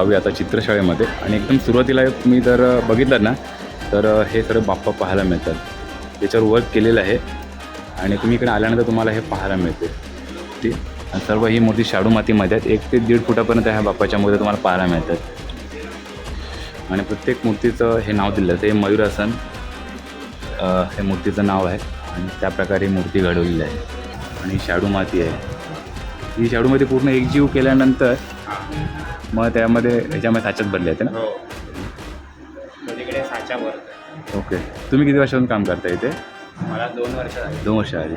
जाऊया आता चित्रशाळेमध्ये. आणि एकदम सुरुवातीला तुम्ही जर बघितलं ना तर हे सर्व बाप्पा पाहायला मिळतात. त्याच्यावर वर्क केलेलं आहे. आणि तुम्ही इकडे आल्यानंतर तुम्हाला हे पाहायला मिळते. ठीक आणि सर्व ही मूर्ती शाडू मातीमध्ये आहेत. एक ते दीड फुटापर्यंत ह्या बाप्पाच्या मूर्ती तुम्हाला पाहायला मिळतात. आणि प्रत्येक मूर्तीचं हे नाव दिलं आहे. ते मयूरासन हे मूर्तीचं नाव आहे. आणि त्या प्रकारे मूर्ती घडवलेली आहे. आणि शाडू माती आहे. ही शाडू माती पूर्ण एकजीव केल्यानंतर मग त्यामध्ये ह्याच्यामध्ये साच्यात भरले आहेत ना? हो. तिकडे साचा भरतो ओके. तुम्ही किती वर्षापासून काम करता इथे? मला दोन वर्ष झाली. दोन वर्ष आली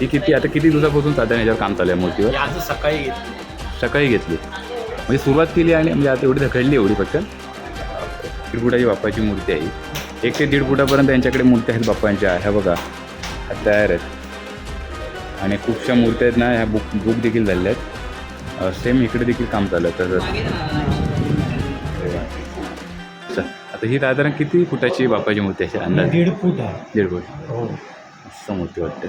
ही किती आता किती दिवसापासून साधारण ह्याच्यावर काम चालू आहे मूर्तीवर? सकाळी घेतली. सकाळी घेतली. म्हणजे सुरुवात केली आणि म्हणजे आता एवढी धकडली एवढी फक्त? दीड फुटाची बाप्पाची मूर्ती आहे. एक ते दीड फुटापर्यंत यांच्याकडे मूर्ती आहेत बाप्पांच्या. ह्या बघा. ह्या तयार आहेत. आणि खूपशा मूर्त्या आहेत ना ह्या बुक बुक देखील झालेल्या आहेत. सेम इकडे देखील काम चालू आहे तसंच. हे आता ही साधारण किती फुटाची बाप्पाची मूर्ती आहे? अंदाज? दीड फूट दीड फूट. हो. मस्त मूर्ती वाटते.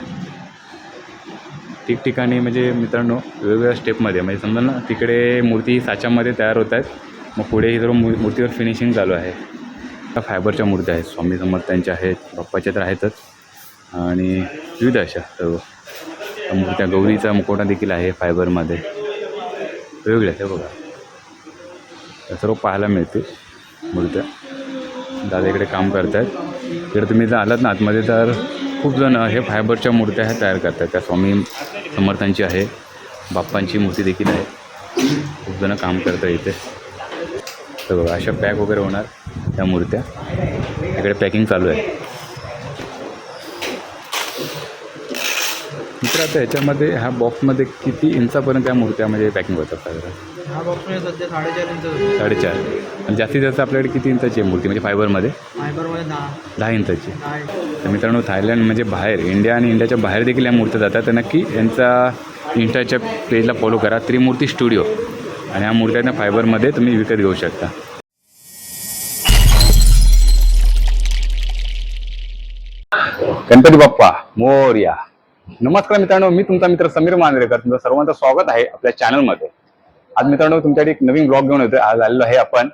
ठिकठिकाणी म्हणजे मित्रांनो वेगवेगळ्या स्टेपमध्ये म्हणजे समजा ना तिकडे मूर्ती साच्यामध्ये तयार होत आहेत. मग पुढे ही सर्व मू मूर्तीवर फिनिशिंग चालू आहे. फायबरच्या मूर्त्या आहेत. स्वामी समर्थांच्या आहेत बाप्पाच्या तर आहेतच. आणि विविध अशा सर्व. त्या मूर्त्या गौरीचा मुखवटा देखील आहे फायबरमध्ये वेगळ्या आहेत हे बघा. त्या सर्व पाहायला मिळते मूर्त्या. दादा इकडे काम करत आहेत इकडे तुम्ही जर आलात ना आतमध्ये तर खूप जण हे फायबरच्या मूर्त्या ह्या तयार करतात त्या स्वामी समर्थांची आहे. बाप्पांची मूर्ती देखील आहे. खूप जण काम करतात इथे. तर बघा अशा पॅक वगैरे होणार त्या मूर्त्या. इकडे पॅकिंग चालू आहे. मित्र आता ह्याच्यामध्ये ह्या बॉक्समध्ये किती इंचापर्यंत त्या मूर्त्या म्हणजे पॅकिंग होतात साधारण? हा बॉक्समध्ये सध्या साडेचार इंच साडेचार. आणि जास्तीत जास्त आपल्याकडे किती इंचाची आहे मूर्ती? म्हणजे फायबरमध्ये फायबरमध्ये दहा. दहा इंचाची. तर मित्रांनो थायलंड म्हणजे बाहेर इंडिया आणि इंडियाच्या बाहेर देखील या मूर्त्या जातात. तर नक्की यांचा इंस्टाच्या पेजला फॉलो करा. त्रिमूर्ती स्टुडिओ आणि ह्या मूर्त्या त्या फायबरमध्ये तुम्ही विकत घेऊ शकता. गणपती बाप्पा मोर्या. नमस्कार मित्रांनो मी तुमचा मित्र समीर मांजरेकर. तुमचं सर्वांचं स्वागत आहे आपल्या चॅनलमध्ये. आज मित्रांनो तुमच्यासाठी एक नवीन ब्लॉग घेऊन येतोय. आज आलेलो आहे आपण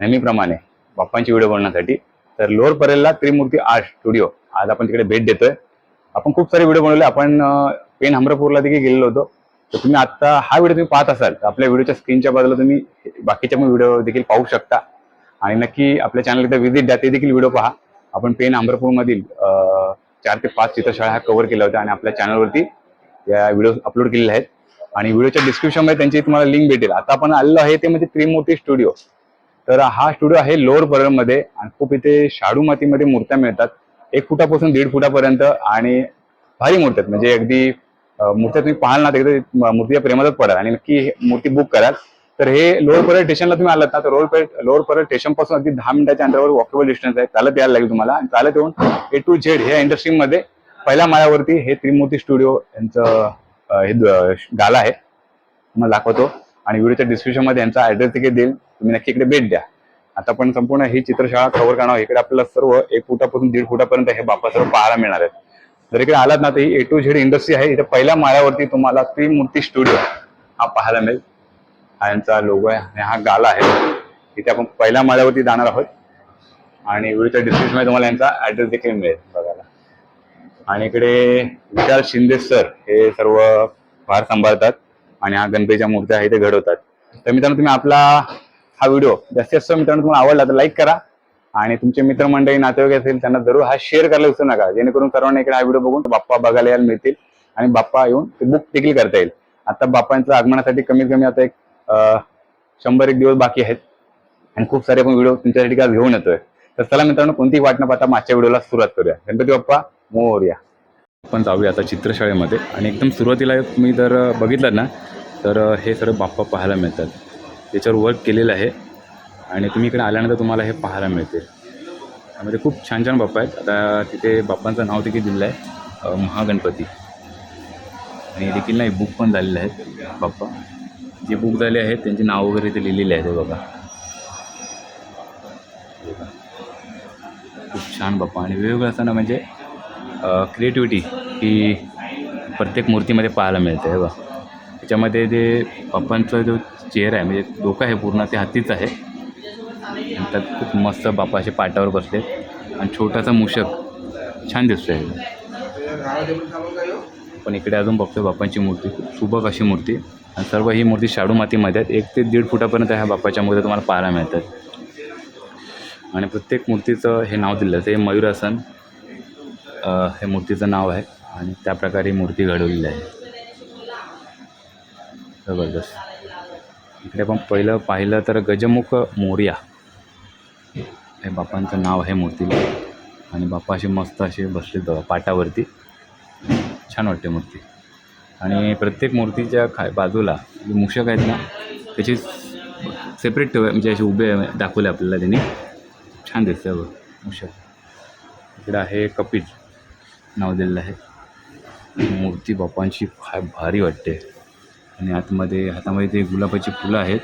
नेहमीप्रमाणे बाप्पांची व्हिडिओ बनवण्यासाठी. तर लोअर परेलला त्रिमूर्ती आर्ट स्टुडिओ. आज आपण तिकडे भेट देतोय. आपण खूप सारे व्हिडिओ बनवले. आपण पेन हमरापूरला देखील गेलेलो होतो. तर तुम्ही आता हा व्हिडिओ तुम्ही पाहत असाल तर आपल्या व्हिडिओच्या स्क्रीनच्या बाजूला तुम्ही बाकीच्या पण व्हिडिओ देखील पाहू शकता. आणि नक्की आपल्या चॅनलला व्हिजिट द्या ते देखील व्हिडिओ पहा. आपण पेन अमरापूरमधील चार ते पाच चित्रशाळा ह्या कव्हर केल्या होत्या आणि आपल्या चॅनलवरती या व्हिडिओ अपलोड केलेल्या आहेत. आणि व्हिडिओच्या डिस्क्रिप्शनमध्ये त्यांची तुम्हाला लिंक भेटेल. आता आपण आलेलो आहे ते म्हणजे त्रिमूर्ती स्टुडिओ तर हा स्टुडिओ आहे लोअर परळमध्ये आणि खूप इथे शाडू मातीमध्ये मूर्त्या मिळतात. एक फुटापासून दीड फुटापर्यंत आणि भारी मूर्त्या आहेत. म्हणजे अगदी मूर्त्या तुम्ही पाहाल ना तर एकदम मूर्तीच्या प्रेमातच पडाल. आणि नक्की हे मूर्ती बुक कराल. तर हे लोअर परळ स्टेशनला तुम्ही आलात ना तर लोअर परळ लोअर परळ स्टेशनपासून अगदी दहा मिनिटाच्या अंतरावर वॉकेबल डिस्टन्स आहे. चालत यायला लागेल तुम्हाला. आणि चालत येऊन ए टू झेड ह्या इंडस्ट्रीमध्ये पहिल्या माळ्यावरती हे त्रिमूर्ती स्टुडिओ यांचं हे गाला आहे. तुम्हाला दाखवतो. आणि व्हिडिओच्या डिस्क्रिप्शनमध्ये यांचा ऍड्रेस देखील देईल. तुम्ही नक्की इकडे भेट द्या. आता पण संपूर्ण ही चित्रशाळा कव्हर करणार इकडे आपल्याला सर्व एक फुटापासून दीड फुटापर्यंत हे बाप्पा सर्व पाहायला मिळणार आहेत. जर इकडे आलात ना तर ही ए टू झेड इंडस्ट्री आहे. इथे पहिल्या माळ्यावरती तुम्हाला त्रिमूर्ती स्टुडिओ हा पाहायला मिळेल. हा यांचा लोगो आहे आणि हा गाला आहे. इथे आपण पहिल्या माळ्यावरती जाणार आहोत. आणि व्हिडिओच्या डिस्क्रिप्शनमध्ये तुम्हाला यांचा ऍड्रेस देखील मिळेल बघायला. आणि इकडे विशाल शिंदे सर हे सर्व फार सांभाळतात आणि हा गणपतीच्या मूर्त्या आहे ते घडवतात. तर मित्रांनो तुम्ही आपला हा व्हिडिओ जास्तीत जास्त मित्रांनो तुम्हाला आवडला तर लाईक करा. आणि तुमचे मित्रमंडळी नातेवाईक असेल त्यांना जरूर हा शेअर करायला विसरू नका. जेणेकरून सर्वांना इकडे हा व्हिडिओ बघून बाप्पा बघायला यायला मिळतील आणि बाप्पा येऊन ते बुक देखील करता येईल. आता बाप्पांचं आगमनासाठी कमीत कमी आता एक शंभर एक दिवस बाकी आहेत. आणि खूप सारे आपण व्हिडिओ तुमच्यासाठी काय घेऊन येतोय. तर चला मित्रांनो कोणतीही वाट न पाहता मागच्या व्हिडिओला सुरुवात करूया. गणपती बाप्पा मोर्या. आपण जाऊया आता चित्रशाळेमध्ये. आणि एकदम सुरुवातीला तुम्ही जर बघितलं ना तर हे सर्व बाप्पा पाहायला मिळतात. त्याच्यावर वर्क केलेलं आहे. आणि तुम्ही इकडे आल्यानंतर तुम्हाला हे पाहायला मिळतील त्यामध्ये खूप छान छान बाप्पा आहेत. आता तिथे बाप्पांचं नाव देखील दिलेलं आहे महागणपती. आणि देखील नाही बुक पण झालेलं आहे बाप्पा. जे बुक झाले आहेत त्यांचे नाव वगैरे इथे लिहिलेले आहेत हे बघा. खूप छान बाप्पा. आणि वेगवेगळं असताना म्हणजे क्रिएटिव्हिटी ही प्रत्येक मूर्तीमध्ये पाहायला मिळते हे बघा. त्याच्यामध्ये जे बाप्पांचा जो चेहरा आहे म्हणजे डोकं आहे पूर्ण ते हातीच आहे. त्यात खूप मस्त बाप्पा असे पाटावर बसले आणि छोटासा मूषक छान दिसतो आहे पण इकडे अजून बघतो बाप्पांची मूर्ती. खूप सुबक अशी मूर्ती. आणि सर्व ही मूर्ती शाडू मातीमध्ये आहेत. एक ते दीड फुटापर्यंत ह्या बाप्पाच्या मूर्ती तुम्हाला पाहायला मिळतात. आणि प्रत्येक मूर्तीचं हे नाव दिलं ते मयूरासन हे मूर्तीचं नाव आहे. आणि त्या प्रकारे मूर्ती घडवलेली आहे. जबरदस्त. इकडे पण पहिलं पाहिलं तर गजमुख मोर्या. हे बापांचं नाव आहे मूर्तीला. आणि बाप्पा असे मस्त असे बसले पाटावरती. छान वाटते मूर्ती. आणि प्रत्येक मूर्तीच्या खा बाजूला जे मूषक आहेत ना त्याची सेपरेट ठेव म्हणजे असे उभे दाखवले आपल्याला त्यांनी. छान दिसतं बघ मूषक इकडं आहे कपिल नाव दिलेलं आहे. मूर्ती बाप्पांची फार भारी वाटते. आणि आतमध्ये हातामध्ये ते गुलाबाची फुलं आहेत.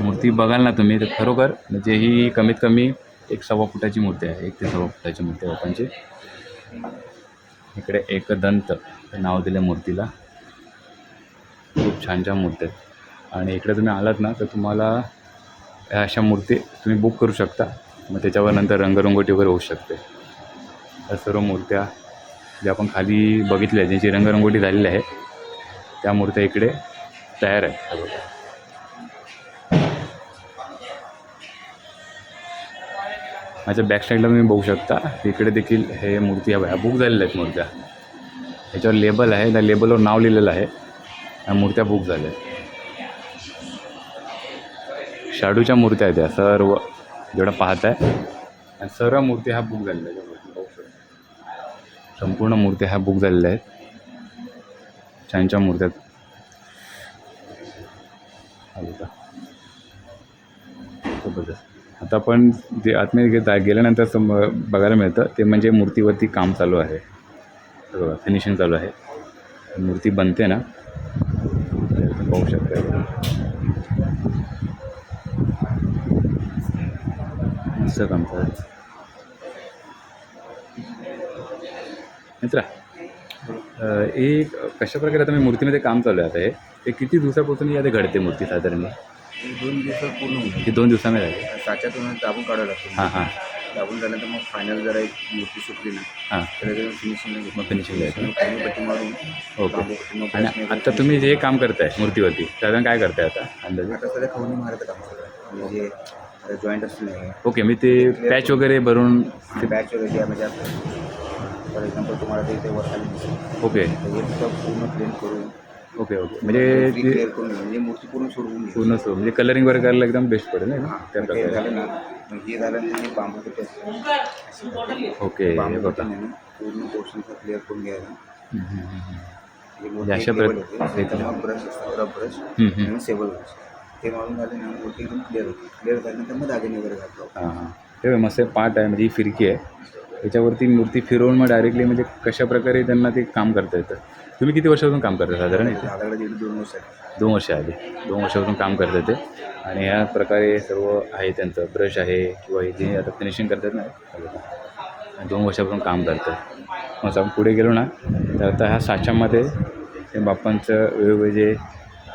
मूर्ती बघाल ना तुम्ही तर खरोखर म्हणजे ही कमीत कमी एक सव्वा फुटाची मूर्ती आहे एक ते सव्वा फुटाची मूर्ती आहे बाप्पांची. इकडे एकदंत हे नाव दिलं मूर्तीला. खूप छान छान मूर्ती आहेत. आणि इकडे तुम्ही आलात ना तर तुम्हाला ह्या अशा मूर्ती तुम्ही बुक करू शकता. मग त्याच्यावर नंतर रंगरंगोटी वगैरे होऊ शकते. या सर्व मूर्त्या ज्या आपण खाली बघितल्या ज्यांची रंगरंगोटी झालेली आहे त्या मूर्त्या इकडे तयार आहेत. माझ्या बॅक साईडला तुम्ही बघू शकता. इकडे देखील हे मूर्ती ह्या बुक झालेल्या आहेत मूर्त्या. ह्याच्यावर लेबल आहे त्या लेबलवर नाव लिहिलेलं आहे. ह्या मूर्त्या बुक झाल्या. आहेत शाडूच्या मूर्त्या आहेत त्या सर्व जेवढं पाहत आहे आणि सर्व मूर्ती ह्या बुक झालेल्या आहेत बघू शकता. संपूर्ण मूर्त्या ह्या बुक झालेल्या आहेत छान छान मूर्त्या जबरदस्त. आता आपण जे आतमध्ये गे गेल्यानंतर सम बघायला मिळतं ते म्हणजे मूर्तीवरती काम चालू आहे. बघा फिनिशिंग चालू आहे. मूर्ती बनते ना? पाहू शकता हे काम चालू मित्रा एक कशाप्रकारे कशा प्रकारे आता मी मूर्तीमध्ये काम चालू आहे आता हे? ते किती दिवसापासून ही घडते मूर्ती साधारण? दोन दिवसात पूर्ण होईल की दोन दिवसामध्ये झाले. साच्यातून दाबून काढावं लागतं. हां हां. दाबून झाल्यानंतर मग फायनल जरा एक मूर्ती सुटली ना हां. त्याला फिनिशिंग मग finishing ला येतं. पट्टी मारून ओके. पट्टी आणि आता तुम्ही जे काम करताय मूर्तीवरती साधारण काय करताय आता? अंदाजे आता सध्या खवणी मारत काम सगळं म्हणजे जॉईंट असले नाही ओके मी ते पॅच वगैरे भरून ते बॅच वगैरे जे म्हणजे फॉर एक्झाम्पल तुम्हाला ते इथे दिसेल. ओके. तर हे तिथं पूर्ण क्लीन करून ओके ओके. म्हणजे ते क्लिअर करून. म्हणजे मूर्ती पूर्ण सोडवून घ्या पूर्ण सो म्हणजे कलरिंग वगैरे करायला एकदम बेस्ट पडेल ना हां त्या प्रकारे. झालं ना. मग हे असते ओके हे बांबू बघा. पूर्ण पोर्शन क्लिअर करून घ्यायला. हम्म, हम्म, हम्म. हे म्हणजे मोठी अशा प्रक- मग ब्रश रब ब्रश हम्म, हम्म. आणि सेबल ब्रश ते मारून झाले ना मूर्ती एकदम क्लिअर होती. क्लिअर झाल्यानंतर मग दागिने वगैरे हां हां. ते मस्त पार्ट आहे म्हणजे ही फिरकी आहे. त्याच्यावरती मूर्ती फिरवून मग डायरेक्टली म्हणजे कशा प्रकारे त्यांना ते काम करता येतं? तुम्ही किती वर्षापासून काम करता साधारण इथे? दोन वर्ष आहे. दोन वर्ष आधी. दोन वर्षापासून काम करतात ते आणि ह्या प्रकारे सर्व आहे त्यांचं. ब्रश आहे किंवा हे जे आता फिनिशिंग करतात ना हे. आणि दोन वर्षापासून काम करतात. मग आपण पुढे गेलो ना तर आता ह्या साच्यामध्ये ते बाप्पांचं वेगवेगळे जे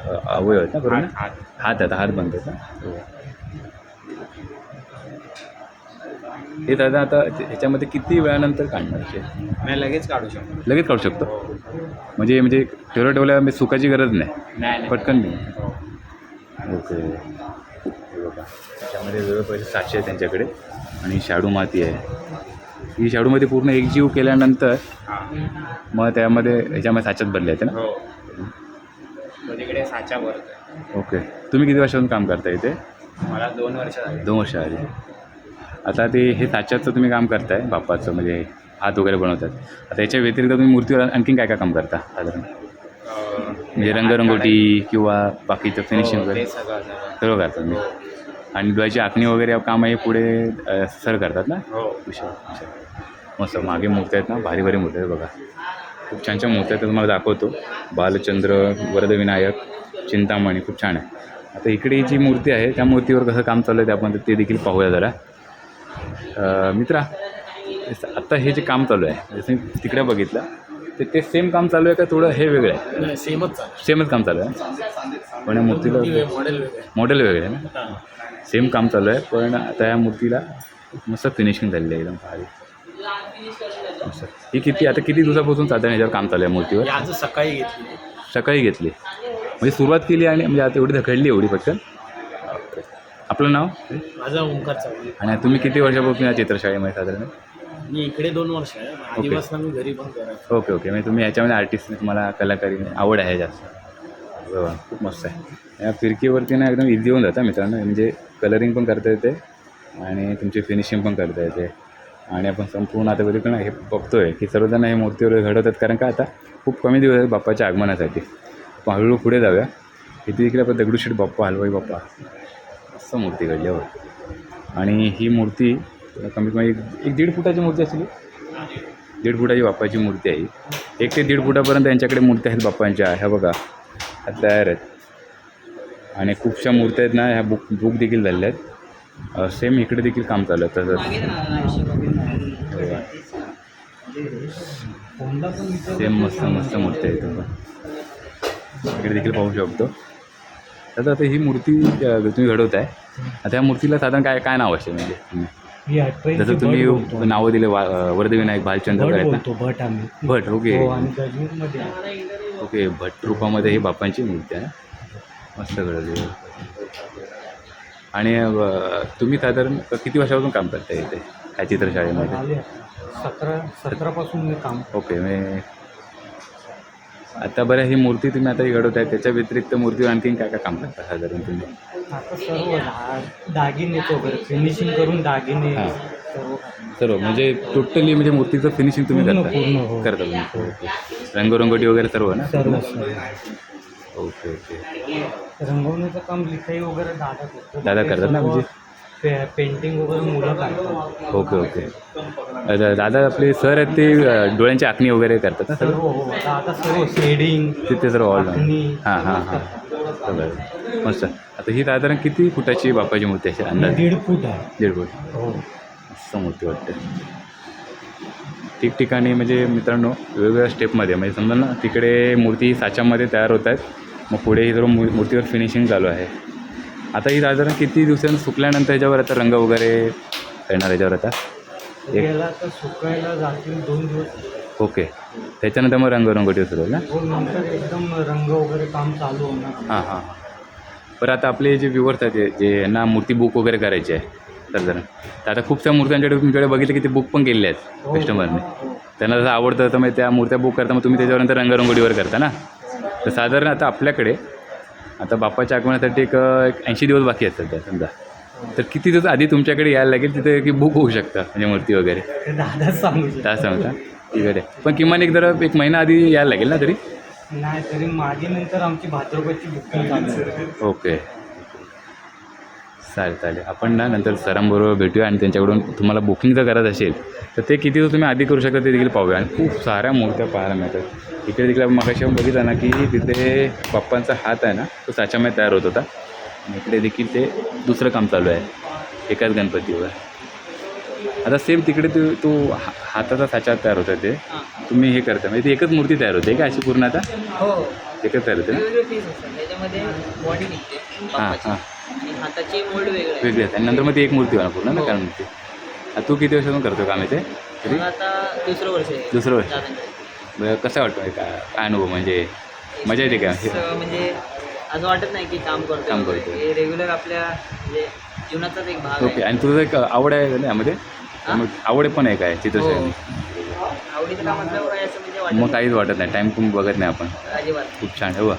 अवयव आहेत ना बरोबर हात. हात आहेत हात बनतात ना? हो. हे दादा आता ह्याच्यामध्ये किती वेळानंतर काढणार ते? नाही लगेच काढू शकतो. लगेच काढू शकतो? म्हणजे म्हणजे ठेवल्या ठेवल्या म्हणजे सुकायची गरज नाही. नाही पटकन नाही. ओके. हे बघा. त्याच्यामध्ये वेगवेगळे पैसे सातशे आहे त्यांच्याकडे. आणि शाडू माती आहे. ही शाडू माती पूर्ण एकजीव केल्यानंतर मग त्यामध्ये ह्याच्यामध्ये साच्यात भरले आहेत ना? हो. तिकडे साचा भरत आहे. ओके. तुम्ही किती वर्षापासून काम करता इथे? मला दोन वर्ष झाली. दोन वर्ष आधी. आता ते हे साच्याचं तुम्ही काम करताय बाप्पाचं म्हणजे हात वगैरे बनवतात. आता याच्या व्यतिरिक्त तुम्ही मूर्तीवर आणखीन काय काय काम करता साधारण? म्हणजे रंगरंगोटी किंवा बाकीचं फिनिशिंग वगैरे? सगळं सगळं सर्व करतात मी आणि डोळ्याची आखणी वगैरे काम आहे पुढे सर करतात ना? हो. विषय विषय. मस्त मागे मूर्ती आहेत ना? भारी भारी मूर्ती आहेत बघा. खूप छान छान मूर्ती आहेत तुम्हाला दाखवतो. बालचंद्र वरदविनायक चिंतामणी खूप छान आहे आता इकडे ही जी मूर्ती आहे त्या मूर्तीवर कसं काम चाललं आहे ते आपण ते देखील पाहूया जरा. मित्रा आत्ता हे जे काम चालू आहे जसं मी तिकडे बघितलं ते ते सेम काम चालू आहे का थोडं हे वेगळं आहे? सेमच सेमच काम चालू आहे? पण या मूर्तीला मॉडेल वेगळं आहे. मॉडेल वेगळे आहे ना. सेम काम चालू आहे पण आता या मूर्तीला मस्त फिनिशिंग झालेली आहे एकदम भारी. ही किती आता किती दिवसापासून साधारण ह्याच्यावर काम चालू आहे मूर्तीवर? आज सकाळी घेतली. सकाळी घेतली. म्हणजे सुरुवात केली आणि म्हणजे आता एवढी धकडली एवढी ओके. आपलं नाव? माझा ओंकार चव्हाण. आणि तुम्ही किती वर्षापासून या चित्रशाळेमध्ये साधारण? मी इकडे दोन वर्ष आहे. मी घरी पण ओके ओके. म्हणजे तुम्ही याच्यामध्ये आर्टिस्ट तुम्हाला कलाकारी आवड आहे जास्त. बरोबर खूप मस्त आहे. या फिरकीवरती ना एकदम इझी होऊन जातं मित्रांनो. म्हणजे कलरिंग पण करता येते आणि तुमची फिनिशिंग पण करता येते. आणि आपण संपूर्ण आता कधी पण हे बघतोय की सर्वजण हे मूर्तीवर घडवतात. कारण का आता खूप कमी दिवस आहेत बाप्पाच्या आगमनासाठी. आपण हळूहळू पुढे जाऊया. इथे इकडे आपण दगडूशेठ बाप्पा हलवाई बाप्पा. मस्त मूर्ती घडल्यावर आणि ही मूर्ती कमीत कमी एक एक दीड फुटाची मूर्ती असेल? दीड फुटाची बाप्पाची मूर्ती आहे. एक ते दीड फुटापर्यंत यांच्याकडे मूर्ती आहेत बाप्पांच्या. ह्या बघा ह्या तयार आहेत. आणि खूपशा मूर्त्या आहेत ना ह्या बुक बुक देखील झालेल्या आहेत. सेम इकडे देखील काम चालू आहे. तसंच. सेम मस्त मस्त मूर्ती आहे पण इकडे देखील पाहू शकतो. तर आता ही मूर्ती तुम्ही घडवताय. आता या मूर्तीला साधारण काय काय नाव असेल म्हणजे? जसं तुम्ही. नावं दिले वा वरदविनायक भालचंद्र भट आहेत भट आम्ही. भट ओके. हो. ओके भट रूपामध्ये ही बाप्पांची मूर्ती आहे मस्त घडवली आणि तुम्ही साधारण किती वर्षापासून काम करताय इथे? या चित्रशाळेमध्ये. सतरा सतरापासून मी काम ओके मी आता बरं ही मूर्ती तुम्ही आता ही घडवताय त्याच्या व्यतिरिक्त मूर्तीवर आणखीन काय काय काम करता साधारण तुम्ही? आता सर्व दा- दागिनेच वगैरे फिनिशिंग करून दागिने. हां. सर्व. म्हणजे टोटली म्हणजे मूर्तीचं फिनिशिंग तुम्ही पूर्ण, करता? पूर्ण, हो. करता तुम्ही. ओके. रंगरंगोटी वगैरे सर्व ना? सर्व सर्व. Okay okay. रंगवण्याचं काम लिखाई वगैरे दादा करतो दादा करतात ना म्हणजे? पे- पेंटिंग वगैरे मुलं काढतात. Okay okay. आता दादा आपले सर आहेत ते डोळ्यांची आखणी वगैरे करतात. ना सर्व हो. दादा सर्व शेडिंग ते ते सर्व ऑल हां हां हां. सगळं मस्त. आता ही साधारण किती फुटाची बाप्पाची मूर्ती असेल अंदाज? दीड फूट आहे. दीड फूट. हो. मस्त मूर्ती वाटते. ठिकठिकाणी म्हणजे मित्रांनो वेगवेगळ्या स्टेपमध्ये म्हणजे समजा ना तिकडे मूर्ती साच्यामध्ये तयार होत आहेत. मग पुढे ही सर्व मू मूर्तीवर फिनिशिंग चालू आहे. आता ही साधारण किती दिवसांनी सुकल्यानंतर ह्याच्यावर आता रंग वगैरे येणार ह्याच्यावर आता? एक सुकायला जातील दोन दिवस. ओके. त्याच्यानंतर मग रंगरंगोटी सुरू होईल ना? हो नंतर एकदम रंग वगैरे काम चालू होणार. हां हां हां. बरं आता आपले जे व्ह्युअर्स आहेत जे- जे यांना मूर्ती बुक वगैरे करायची आहे साधारण तर आता खूपशा मूर्त्यांकडे तुमच्याकडे बघितलं की ते बुक पण केलेले आहेत कस्टमरने त्यांना जसं आवडतं तर मग त्या मूर्त्या बुक करता मग तुम्ही त्याच्यावरनंतर रंगरंगोटीवर करता ना? तर साधारण आता आपल्याकडे आता बाप्पाच्या आगमनासाठी एक ऐंशी दिवस बाकी असतात त्या समजा. तर किती दिवस आधी तुमच्याकडे यायला लागेल तिथे की बुक होऊ शकतं म्हणजे मूर्ती वगैरे? ते दादाच सांगू शकतो सांगता? ठीक आहे पण किमान एक जरा एक महिना आधी यायला लागेल ना तरी? नाही तरी माझी नंतर आमची भाद्रपदची बुकिंग चालू आहे. ओके. चालेल चालेल. आपण ना नंतर सरांबरोबर भेटूया आणि त्यांच्याकडून तुम्हाला बुकिंग जर करत असेल तर ते किती दिवस तुम्ही आधी करू शकता ते देखील पाहूया. आणि खूप साऱ्या मूर्त्या पाहायला मिळतात. इकडे तिकडे मगाशी आपण बघितलं ना की तिथे बाप्पांचा हात आहे ना तो साच्यामध्ये तयार होत होता. आणि इकडे देखील ते दुसरं काम चालू आहे एकाच गणपतीवर. आता सेम तिकडे तू तू हा- हाताचा साचा तयार होता ते. तुम्ही हे करता म्हणजे ती एकच मूर्ती तयार होते का अशी पूर्ण आता? हो. एकच तयार होते हां. हां. आणि हाताचे मोल्ड वेगळे आहे. वेगळी असते. आणि नंतर मग ती एक मूर्ती होणार पूर्ण ना कारण मूर्ती आता तू किती वर्षातून करतो काम इथे? तरी? मला आता दुसरं वर्ष आहे. दुसरं वर्ष. दादांकडे. बरं, कसं वाटतं? हे काय काय अनुभव? म्हणजे मजा येते का? असं म्हणजे असं वाटत नाही की काम करतो काम करतोय. हे रेग्युलर आपल्या म्हणजे जीवनाचाच एक भाग ओके आहे आणि तुझं एक आवड आहे ना यामध्ये? आवड पण आहे काय चित्रशाही हो. आवडीचं काम असल्यावर असं म्हणजे मग काहीच वाटत नाही. टाईम पण बघत नाही आपण. नाही. अजिबात. खूप छान. आहे बघ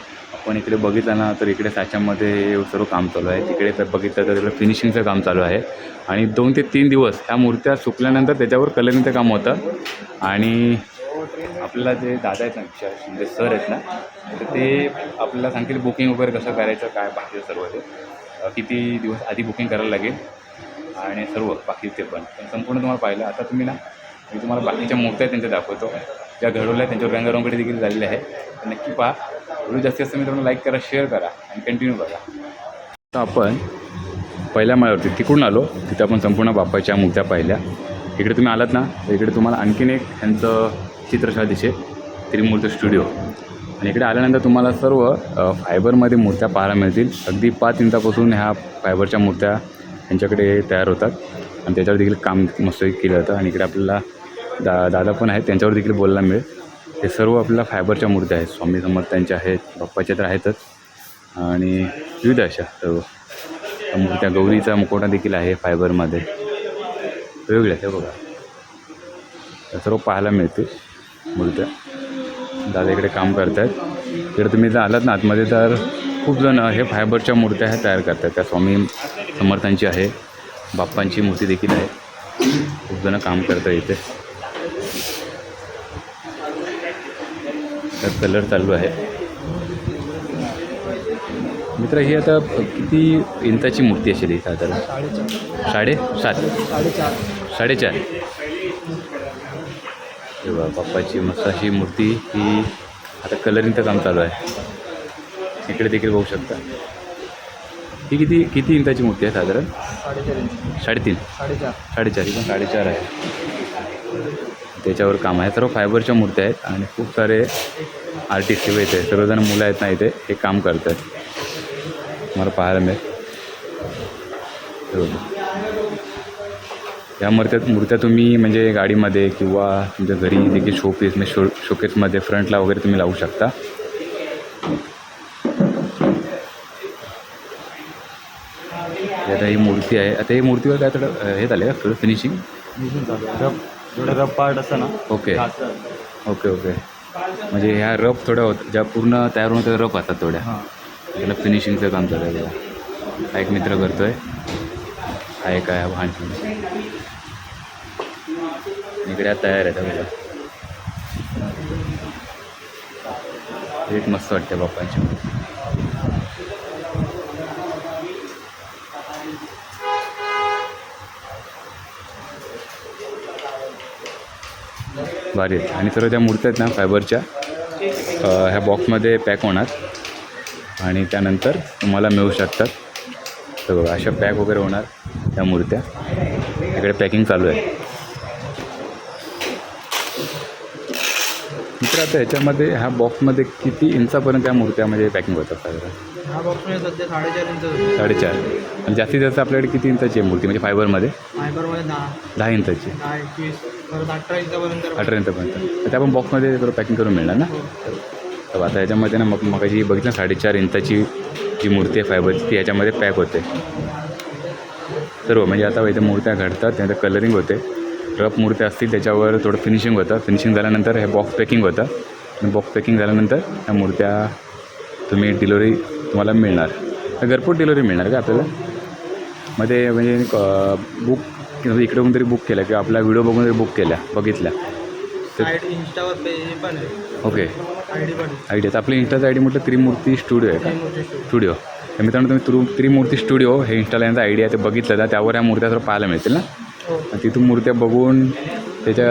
आपण इकडे बघितलं ना तर इकडे साच्यामध्ये हे सर्व काम चालू आहे. तिकडे तर बघितलं तर तिकडे फिनिशिंगचं काम चालू आहे. आणि दोन ते तीन दिवस ह्या मूर्त्या सुकल्यानंतर त्याच्यावर कलरिंगचं काम होतं. आणि आपल्याला जे दादा आहेत ना विशाल शिंदे सर आहेत ना तर ते आपल्याला सांगतील बुकिंग वगैरे कसं करायचं काय बाकी सर्व ते. किती दिवस आधी बुकिंग करायला लागेल. आणि सर्व बाकीचे पण. पण संपूर्ण तुम्हाला पाहिलं. आता तुम्ही ना मी तुम्हाला बाकीच्या मूर्त्या त्यांच्या दाखवतो. ज्या घडवल्या त्यांच्यावर रंगरंगोटी देखील झालेली आहे. तर नक्की पहा. व्हिडिओ जास्तीत जास्त मित्रांनो लाईक करा शेअर करा आणि कंटिन्यू बघा. आता आपण पहिल्या माळ्यावरती तिकडून आलो. तिथे आपण संपूर्ण बाप्पाच्या मूर्त्या पाहिल्या. इकडे तुम्ही आलात ना तर इकडे तुम्हाला आणखीन एक ह्यांचं चित्रशाळा दिसेल. त्रिमूर्त स्टुडिओ. आणि इकडे आल्यानंतर तुम्हाला सर्व फायबरमध्ये मूर्त्या पाहायला मिळतील. अगदी पाच इंचापासून ह्या फायबरच्या मूर्त्या यांच्याकडे तयार होतात. आणि त्याच्यावर देखील काम मस्त केलं जातं. आणि इकडे आपल्याला दा दादा पण आहेत त्यांच्यावर देखील बोलायला मिळेल. हे सर्व आपल्याला फायबरच्या मूर्त्या आहेत. स्वामी समर्थांच्या आहेत बाप्पाच्या तर आहेतच. आणि विविध अशा सर्व. त्या मूर्त्या गौरीचा मुखवटा देखील आहे फायबरमध्ये. वेगळ्या हे बघा. त्या सर्व पाहायला मिळते मूर्त्या. दादा इकडे काम करत आहेत इकडे तुम्ही जर आलात ना आतमध्ये तर खूप जण हे फायबरच्या मूर्त्या ह्या तयार करतात. त्या स्वामी समर्थांची आहे. बाप्पांची मूर्ती देखील आहे. खूप जण काम करतात इथे. त्यात कलर चालू आहे. मित्र ही आता किती इंचाची मूर्ती असेल ही साधारण? साडे सात. साडेचार. साडेचार तेव्हा बाप्पाची मस्त अशी मूर्ती ही आता कलरिंगचं काम चालू आहे. इकडे देखील बघू शकता. ही किती किती इंचाची मूर्ती आहे साधारण? साडेचार साडेतीन. साडेचार. साडेचार. ही पण साडेचार आहे. त्याच्यावर काम आहे. सर्व फायबरच्या मूर्त्या आहेत आणि खूप सारे आर्टिस्ट किंवा इथे सर्वजण मुलं आहेत ना इथे हे काम करतात. मला पाहायला मिळेल. या मूर्त्या मूर्त्या तुम्ही म्हणजे गाडीमध्ये किंवा तुमच्या घरी देखील शोपीस म्हणजे शो शोकेसमध्ये फ्रंटला वगैरे तुम्ही लावू शकता. आता ही मूर्ती आहे. आता ही मूर्तीवर काय थोडं हे झालं का? थोडं फिनिशिंग रब थोडं रब पार्ट असतं ना. ओके. Okay okay. म्हणजे ह्या रफ थोड्या होत ज्या पूर्ण तयार होऊन त्या रफ असतात थोड्या. हां. त्याला फिनिशिंगचं काम चालू आहे हा एक मित्र करतोय. हा एक आहे वाहन इकडे आता तयार आहे बघा. एक मस्त वाटते बाप्पांची भारी आहेत. आणि सर्व त्या मूर्त्या आहेत ना फायबरच्या ह्या बॉक्समध्ये पॅक होणार. आणि त्यानंतर तुम्हाला मिळू शकतात. तर बघा अशा पॅक वगैरे होणार त्या मूर्त्या. इकडे पॅकिंग चालू आहे. मित्र आता ह्याच्यामध्ये ह्या बॉक्समध्ये किती इंचापर्यंत त्या मूर्त्या म्हणजे पॅकिंग होतात साधारण हा बॉक्समध्ये सध्या साडेचार इंच साडेचार. आणि जास्तीत जास्त आपल्याकडे किती इंचाची आहे मूर्ती? म्हणजे फायबरमध्ये फायबरमध्ये दहा. दहा इंचाची. अठरा इंचापर्यंत अठरा इंचापर्यंत. तर त्या पण बॉक्समध्ये थोडं पॅकिंग करून मिळणार ना? तर आता याच्यामध्ये ना मग मग जी बघितलं साडेचार इंचाची जी मूर्ती आहे फायबरची ती याच्यामध्ये पॅक होते. सर्व म्हणजे आता इथे मूर्त्या घडतात त्यानंतर कलरिंग होते. रफ मूर्त्या असतील त्याच्यावर थोडं फिनिशिंग होतं. फिनिशिंग झाल्यानंतर हे बॉक्स पॅकिंग होतं. आणि बॉक्स पॅकिंग झाल्यानंतर त्या मूर्त्या तुम्ही डिलिव्हरी तुम्हाला मिळणार. घरपोच डिलिव्हरी मिळणार का आपल्याला? मध्ये म्हणजे बुक इकडे कोणतरी बुक केलं किंवा आपला व्हिडिओ बघून जरी बुक केल्या बघितल्या. साईड इंस्टावर पेज पण आहे. ओके आय डी पण आहे. आय डी आपलं इंस्टाचं आय डी म्हटलं त्रिमूर्ती स्टुडिओ आहे का. स्टुडिओ तर मित्रांनो तुम्ही त्रू त्रिमूर्ती स्टुडिओ हे इंस्टाला यांचा आय डी आहे ते बघितलं तर त्यावर ह्या मूर्त्या सर्व पाहायला मिळतील ना? हो. तिथून मूर्त्या बघून त्याच्या.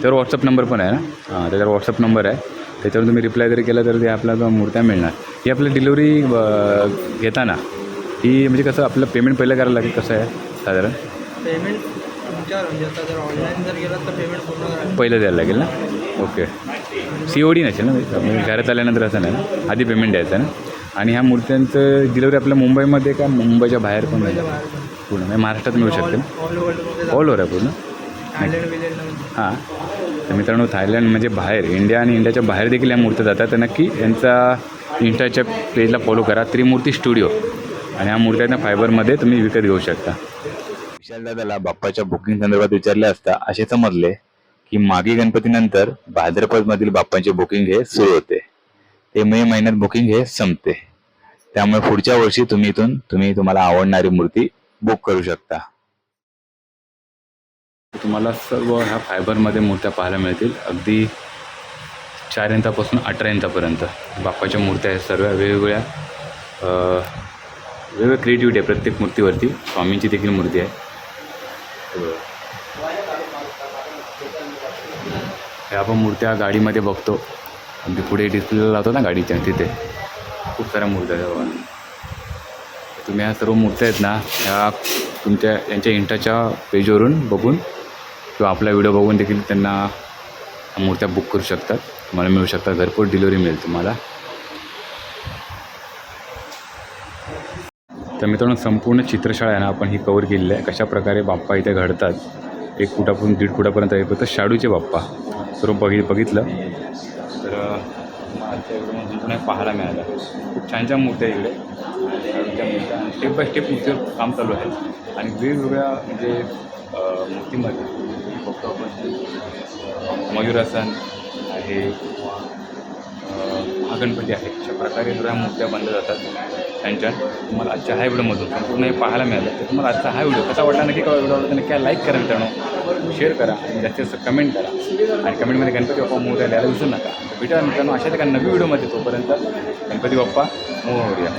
त्यावर व्हॉट्सअप नंबर पण आहे ना? हां त्याच्यावर व्हॉट्सअप नंबर आहे. त्याच्यावर तुम्ही रिप्लाय जरी केला तर ते आपल्याला मूर्त्या मिळणार. ही आपली डिलिव्हरी घेताना. ही म्हणजे कसं आपलं पेमेंट पहिलं करायला लागेल कसं आहे? साधारण? पेमेंट तुमच्यावर म्हणजे आता जर ऑनलाईन जर गेलात तर पेमेंट पूर्ण करायला पहिलं द्यायला लागेल ना? ओके सी ओ डी नसेल ना? म्हणजे घरात आल्यानंतर असं नाही ना? आधी पेमेंट द्यायचं ना? आणि ह्या मूर्त्यांचं डिलिव्हरी आपल्या मुंबईमध्ये का मुंबईच्या बाहेर पण मिळेल पण. पूर्ण. म्हणजे महाराष्ट्रात मिळू शकते ऑल ओव्हर आहे पूर्ण? हां. तर मित्रांनो थायलंड म्हणजे बाहेर. इंडिया आणि इंडियाच्या बाहेर देखील या मूर्त्या जातात. तर नक्की यांचा इंस्टाच्या पेजला फॉलो करा. त्रिमूर्ती स्टुडिओ आणि ह्या मूर्त्या त्या फायबरमध्ये तुम्ही विकत घेऊ शकता. विशाल दादाला बाप्पाच्या बुकिंग संदर्भात विचारले असता असे समजले की मागे गणपतीनंतर भाद्रपदमधील बाप्पांचे बुकिंग हे सुरू होते. ते मे महिन्यात बुकिंग हे संपते. त्यामुळे पुढच्या वर्षी तुम्ही इथून तुम्ही तुम्हाला आवडणारी मूर्ती बुक करू शकता. तुम्हाला सर्व ह्या फायबरमध्ये मूर्त्या पाहायला मिळतील. अगदी चार इंचापासून अठरा इंचापर्यंत. बाप्पाच्या मूर्त्या आहेत सर्व वेगवेगळ्या अं, वेगवेगळ्या क्रिएटिव्हिटी आहे प्रत्येक मूर्तीवरती. स्वामींची देखील मूर्ती आहे. आपण मूर्त्या गाडीमध्ये बघतो. अगदी पुढे डिस्प्लेला लावतो ना गाडीच्या तिथे. खूप साऱ्या मूर्त्या आहेत तुम्ही ह्या सर्व मूर्त्या आहेत ना ह्या तुमच्या यांच्या इंटाच्या पेजवरून बघून किंवा आपला व्हिडिओ बघून देखील त्यांना मूर्त्या बुक करू शकतात. तुम्हाला मिळू शकतात. घरपोच डिलिव्हरी मिळेल तुम्हाला. तर मित्रांनो संपूर्ण चित्रशाळा आहे ना आपण ही कवर केलेली आहे. कशाप्रकारे बाप्पा इथे घडतात एक फुटापासून दीड फुटापर्यंत आहे फक्त शाडूचे बाप्पा. सर्व बघि बघितलं. तर अं, पाहायला मिळालं. खूप छान छान मूर्त्या इकडे. शाडूच्या मूर्त्या स्टेप बाय स्टेप मूर्तीवर काम चालू आहे. आणि वेगवेगळ्या म्हणजे मूर्तीमध्ये. बघतो आपण मयूरासन आहे किंवा हा गणपती आहे अशा प्रकारे सुद्धा मूर्त्या बनल्या जातात त्यांच्या. तुम्हाला आजच्या ह्या व्हिडिओमधून संपूर्ण हे पाहायला मिळालं. तर तुम्हाला आजचा हा व्हिडिओ कसा वाटला नक्की व्हिडिओ आवडला नक्की लाईक करा मित्रांनो. शेअर करा आणि जास्तीत जास्त कमेंट करा. आणि कमेंटमध्ये गणपती बाप्पा मोर्या लिहायला विसरू नका. भेटा मित्रांनो अशा एका नवी व्हिडिओमध्ये तोपर्यंत गणपती बाप्पा मोर्या.